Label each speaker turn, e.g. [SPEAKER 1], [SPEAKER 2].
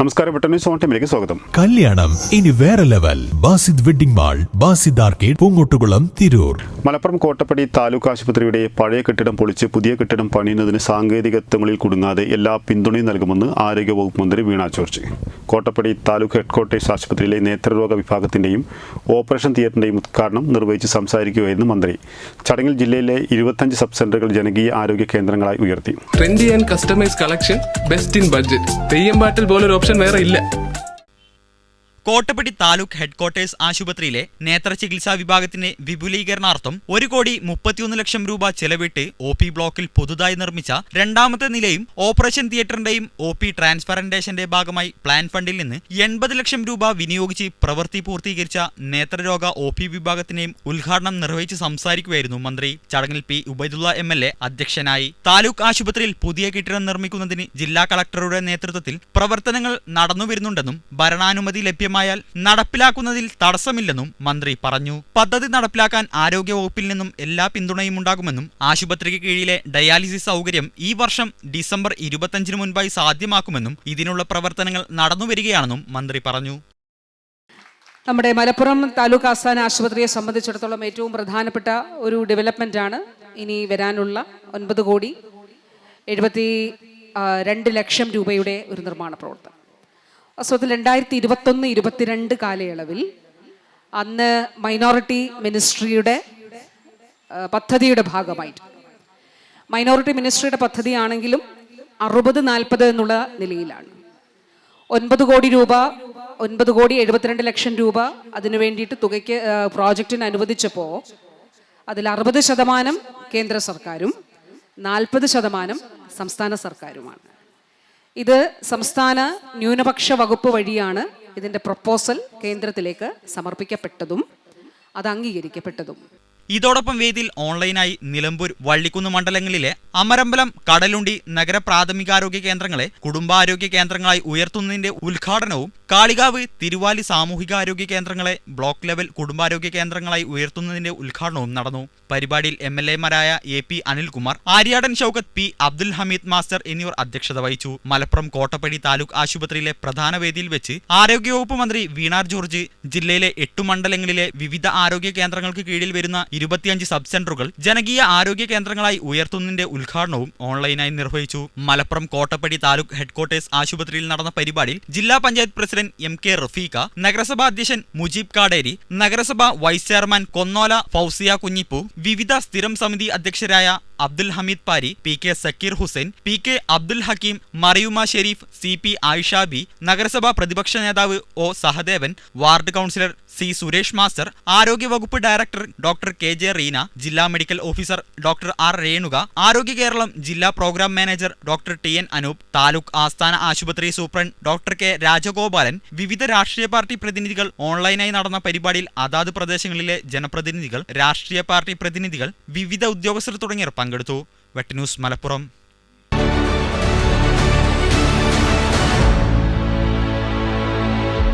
[SPEAKER 1] നമസ്കാരം പെട്ടെന്ന് സോൺ ടീമിലേക്ക് സ്വാഗതം.
[SPEAKER 2] കല്യാണം ഇനി വേറെ level. Basith wedding mall Basith arcade Poongottukulam Tirur.
[SPEAKER 1] Malappuram Kottappadi taluk ആശുപത്രിയുടെ പഴയ കെട്ടിടം പൊളിച്ച് പുതിയ കെട്ടിടം പണിയുന്നതിന് സാങ്കേതികത്വങ്ങളിൽ കുടുങ്ങാതെ എല്ലാ പിന്തുണയും നൽകുമെന്ന് ആരോഗ്യവകുപ്പ് മന്ത്രി വീണ ജോർജ്. കോട്ടപ്പടി താലൂക്ക് ഹെഡ്ക്വാർട്ടേഴ്സ് ആശുപത്രിയിലെ നേത്രരോഗ വിഭാഗത്തിന്റെയും ഓപ്പറേഷൻ തിയേറ്ററിന്റെയും ഉദ്ഘാടനം നിർവഹിച്ച് സംസാരിക്കുകയായിരുന്നു മന്ത്രി. ചടങ്ങിൽ ജില്ലയിലെ ഇരുപത്തഞ്ച് സബ് സെന്ററുകൾ ജനകീയ ആരോഗ്യ കേന്ദ്രങ്ങളായി ഉയർത്തി.
[SPEAKER 3] Trendy and customise collection best in budget പോലൊരു ഓപ്ഷൻ വേറെ ഇല്ല.
[SPEAKER 4] കോട്ടപ്പടി താലൂക്ക് ഹെഡ്ക്വാർട്ടേഴ്സ് ആശുപത്രിയിലെ നേത്ര ചികിത്സാ വിഭാഗത്തിന്റെ വിപുലീകരണാർത്ഥം ഒരു കോടി മുപ്പത്തിയൊന്ന് ലക്ഷം രൂപ ചെലവിട്ട് ഒ പി ബ്ലോക്കിൽ പുതുതായി നിർമ്മിച്ച രണ്ടാമത്തെ നിലയും ഓപ്പറേഷൻ തിയേറ്ററിന്റെയും ഒ പി ട്രാൻസ്പെറന്റേഷന്റെ ഭാഗമായി പ്ലാൻ ഫണ്ടിൽ നിന്ന് എൺപത് ലക്ഷം രൂപ വിനിയോഗിച്ച് പ്രവൃത്തി പൂർത്തീകരിച്ച നേത്രരോഗ ഒ പി വിഭാഗത്തിന്റെയും ഉദ്ഘാടനം നിർവഹിച്ച് സംസാരിക്കുകയായിരുന്നു മന്ത്രി. ചടങ്ങിൽ P Ubaidulla M L A അധ്യക്ഷനായി. താലൂക്ക് ആശുപത്രിയിൽ പുതിയ കെട്ടിടം നിർമ്മിക്കുന്നതിന് ജില്ലാ കളക്ടറുടെ നേതൃത്വത്തിൽ പ്രവർത്തനങ്ങൾ നടന്നുവരുന്നുണ്ടെന്നും ഭരണാനുമതി ലഭ്യമായാൽ നടപ്പിലാക്കുന്നതിൽ തടസ്സമില്ലെന്നും മന്ത്രി പറഞ്ഞു. പദ്ധതി നടപ്പിലാക്കാൻ ആരോഗ്യവകുപ്പിൽ നിന്നും എല്ലാ പിന്തുണയും ഉണ്ടാകുമെന്നും ആശുപത്രിക്ക് കീഴിലെ ഡയാലിസിസ് സൗകര്യം ഈ വർഷം ഡിസംബർ ഇരുപത്തഞ്ചിന് മുൻപായി സാധ്യമാക്കുമെന്നും ഇതിനുള്ള പ്രവർത്തനങ്ങൾ നടന്നുവരികയാണെന്നും മന്ത്രി പറഞ്ഞു.
[SPEAKER 5] നമ്മുടെ മലപ്പുറം താലൂക്ക് ആസ്ഥാന ആശുപത്രിയെ സംബന്ധിച്ചിടത്തോളം ഏറ്റവും പ്രധാനപ്പെട്ട ഒരു ഡെവലപ്മെന്റ് ആണ് ഇനി വരാനുള്ള ഒൻപത് കോടി എഴുപത്തി രണ്ട് ലക്ഷം രൂപയുടെ ഒരു നിർമ്മാണ പ്രവർത്തനം. വാസ്തവത്തിൽ രണ്ടായിരത്തി ഇരുപത്തൊന്ന് ഇരുപത്തിരണ്ട് കാലയളവിൽ അന്ന് മൈനോറിറ്റി മിനിസ്ട്രിയുടെ പദ്ധതിയുടെ ഭാഗമായിട്ട്. മൈനോറിറ്റി മിനിസ്ട്രിയുടെ പദ്ധതിയാണെങ്കിലും അറുപത് നാൽപ്പത് എന്നുള്ള നിലയിലാണ്. ഒൻപത് കോടി രൂപ ഒൻപത് കോടി എഴുപത്തിരണ്ട് ലക്ഷം രൂപ അതിനു വേണ്ടിയിട്ട് തുകയ്ക്ക് പ്രോജക്റ്റിന് അനുവദിച്ചപ്പോൾ അതിൽ അറുപത് ശതമാനം കേന്ദ്ര സർക്കാരും നാൽപ്പത് ശതമാനം സംസ്ഥാന സർക്കാരുമാണ്. ഇത് സംസ്ഥാന ന്യൂനപക്ഷ വകുപ്പ് വഴിയാണ് ഇതിന്റെ പ്രപ്പോസൽ കേന്ദ്രത്തിലേക്ക് സമർപ്പിക്കപ്പെട്ടതും അത് അംഗീകരിക്കപ്പെട്ടതും.
[SPEAKER 4] ഇതോടൊപ്പം വേദിയിൽ ഓൺലൈനായി നിലമ്പൂർ വള്ളിക്കുന്ന് മണ്ഡലങ്ങളിലെ അമരമ്പലം കടലുണ്ടി നഗര പ്രാഥമികാരോഗ്യ കേന്ദ്രങ്ങളെ കുടുംബാരോഗ്യ കേന്ദ്രങ്ങളായി ഉയർത്തുന്നതിന്റെ ഉദ്ഘാടനവും കാളികാവ് തിരുവാലി സാമൂഹികാരോഗ്യ കേന്ദ്രങ്ങളെ ബ്ലോക്ക് ലെവൽ കുടുംബാരോഗ്യ കേന്ദ്രങ്ങളായി ഉയർത്തുന്നതിന്റെ ഉദ്ഘാടനവും നടന്നു. പരിപാടിയിൽ M L എമാരായ A P Anilkumar Aryadan Shoukath P Abdul Hameed master എന്നിവർ അധ്യക്ഷത വഹിച്ചു. മലപ്പുറം കോട്ടപ്പടി താലൂക്ക് ആശുപത്രിയിലെ പ്രധാന വേദിയിൽ വെച്ച് ആരോഗ്യവകുപ്പ് മന്ത്രി വീണാർ ജോർജ് ജില്ലയിലെ എട്ടു മണ്ഡലങ്ങളിലെ വിവിധ ആരോഗ്യ കേന്ദ്രങ്ങൾക്ക് കീഴിൽ വരുന്ന ഇരുപത്തിയഞ്ച് സബ് സെന്ററുകൾ ജനകീയ ആരോഗ്യ കേന്ദ്രങ്ങളായി ഉയർത്തുന്നതിന്റെ ഉദ്ഘാടനവും ഓൺലൈനായി നിർവഹിച്ചു. മലപ്പുറം കോട്ടപ്പടി താലൂക്ക് ഹെഡ്ക്വാർട്ടേഴ്സ് ആശുപത്രിയിൽ നടന്ന പരിപാടിയിൽ ജില്ലാ panchayat president M K Rafeeqa നഗരസഭാ അധ്യക്ഷൻ മുജീബ് കാടേരി നഗരസഭാ വൈസ് ചെയർമാൻ കൊന്നോല ഫൗസിയ കുഞ്ഞിപ്പു വിവിധ സ്ഥിരം സമിതി അധ്യക്ഷരായ Abdul Hameed Pari P K Sakkir Hussain P K Abdul Hakeem Mariyuma Sherif C P Ayishabi നഗരസഭാ പ്രതിപക്ഷ നേതാവ് O Sahadevan ward councillor C Suresh master ആരോഗ്യവകുപ്പ് director doctor K J Reena ജില്ലാ medical officer doctor R Renuka ആരോഗ്യ കേരളം ജില്ലാ programme manager doctor T N Anoop taluk ആസ്ഥാന ആശുപത്രി superintendent doctor K Rajagopalan വിവിധ രാഷ്ട്രീയ പാർട്ടി പ്രതിനിധികൾ ഓൺലൈനായി നടന്ന പരിപാടിയിൽ അതാത് പ്രദേശങ്ങളിലെ ജനപ്രതിനിധികൾ രാഷ്ട്രീയ പാർട്ടി പ്രതിനിധികൾ വിവിധ ഉദ്യോഗസ്ഥർ തുടങ്ങിയവർ പങ്കെടുത്തു. വെട്ടന്യൂസ് മലപ്പുറം.